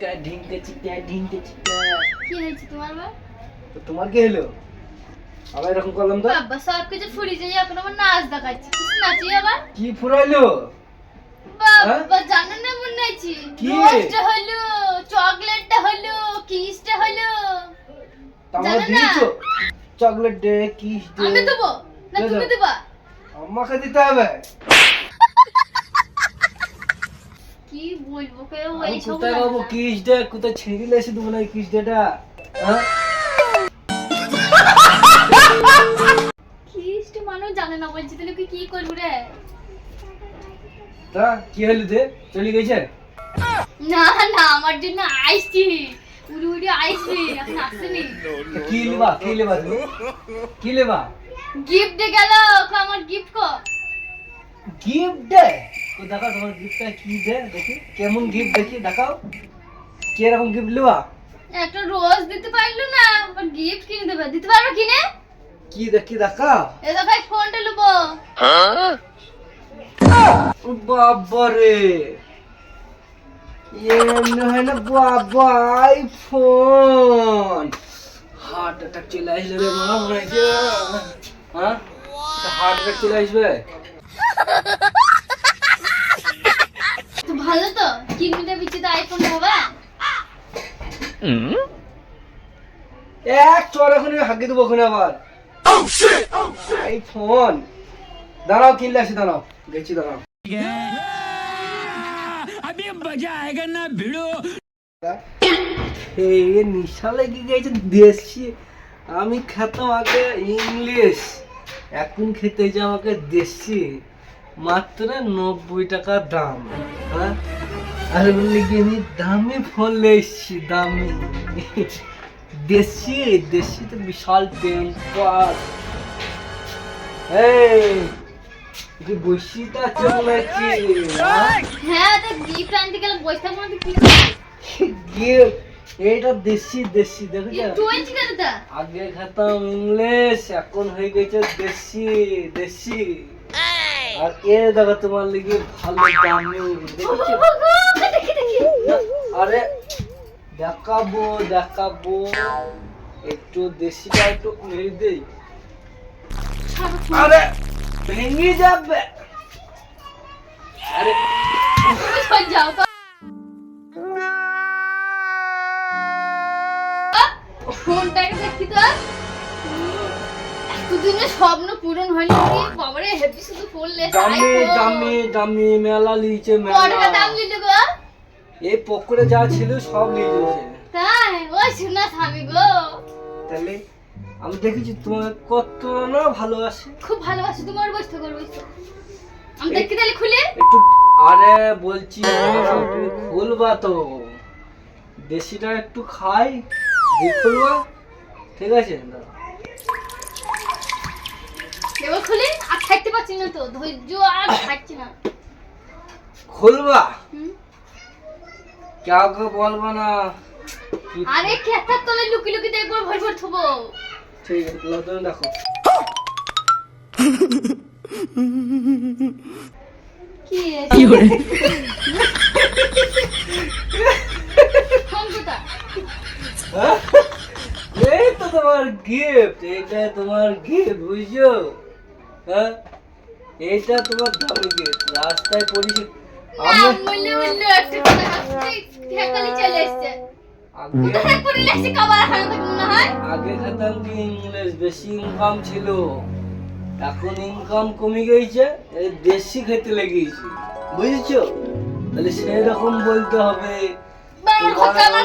চিকা ঢিঙ্কে চিকা ঢিঙ্কে চিকা। কি হয়েছে তোমার বা তো তোমার কি হলো আবার এরকম করলাম তো। বাবা সব কিছু ফুরি যাই এখন আমার নাচ দেখাচ্ছি। কিছু নাচি আবার? কি ফুরাইলো? বাবা জানো না মনে আছে কি? রোস্টটা হলো চকলেটটা হলো কিসটা হলো? না? দিয়েছ? চকলেট দে কিস দে। আমি দেবো? না তুমি দেবা? আমাকে দিতে হবে কি বলব কে আমি ওই কোথায় পাবো? কিস দে কোথায় ছিঁড়িলে এসে দেবো না কিস দেটা হ্যাঁ? কিসটা মানুষ জানে না বলছি তাহলে কি কি করব রে? তা কি হলো দে চলে গেছে? না না আমার জন্য আইসছি উড়ি উড়ি আইসছি এখন আসেনি। কি লেবা? কি লেবা তুমি? কি লেবা? গিফট গেল আমার গিফট কো গিফট দে তো দেখাও তোমার গিফটটা কি দে দেখি। কেমন গিফট দেখি দেখাও। কি রকম গিফট লেবা একটা রোজ দিতে পারল না আর গিফট কিনে দেবে। দিতে পারবে কিনে? কি দেখি দেখাও? এ দেখো এই ফোনটা নেব বাবারে এমনি হয় না বাবা আইফোন হার্ট অ্যাটাক চলে আসলে রে মা মনে হয়েছে হ্যাঁ? হার্ট অ্যাটাক চলে আসবে তো ভালো তো কিনে দেবে হবে এক এখন দেবো ওখানে আবার। আইফোন দাঁড়াও, কিনলে আসি, দাঁড়াও। গেছি, দাঁড়াও। আমি খেতাম আগে ইংলিশ। এখন খেতে যে আমাকে দেশি। মাত্র নব্বই টাকা দাম হ্যাঁ? আর বললি কি আমি দামি ফোন লেসছি দামি। দেশি দেশি তো বিশাল টেম্পার এই তুই বসিটা চলে হ্যাঁ তো গিফট আনতে গেলে বসে থাকব কি গিফট এটা দেশি দেশি তা আগে খেতাম ইংলিশ এখন হয়ে গেছে দেশি দেশি। আর এ দেখো তোমার লিগে ভালো দামি দেখেছ? দেখি দেখি আরে দেখাবো দেখাবো। একটু দেশিটা একটু মেরে দেই? আরে ভেঙে যাবে। আরে। যাও তো ফোনটাকে দেখি তো। এতদিনের স্বপ্ন পূরণ হয়নি বাবারে হেভি শুধু ফোন লেস দামি দামি দামি মেলা লিয়েছে কত টাকা দাম মেলা গো। এই পকড়ে যা ছিল সব নিয়ে যাচ্ছে তাই ওই শোনা স্বামী গো। তাহলে আমি দেখেছি তোমার কত না ভালোবাসে। খুব ভালোবাসি তোমার বসতে করব আমি দেখি তাহলে খুলে। একটু আরে বলছি তুমি খুলবা তো। দেশিটা একটু খাই খুলবা। ঠিক আছে। এবার খুলে আর থাকতে পারছি না তো ধৈর্য আর থাকছি না। খুলবা? হুম? কাউকে বলবা না। আরে খেতার তলে লুকি লুকি দেখব ভর ভর থবো। ঠিক আছে তাহলে তুমি দেখো। কি কি হ্যাঁ? এই তো তোমার গিফট এটা তোমার গিফট বুঝছ? হ্যাঁ? এইটা তোমার দামি গিফট রাস্তায় পরিচিত চলে আগে খেতাম কি ইংলিশ বেশি ইনকাম ছিল। এখন ইনকাম কমে গেছে এই দেশি খেতে লেগেছি। বুঝেছ? তাহলে সেই রকম বলতে হবে। বাবার ঘরটা আমার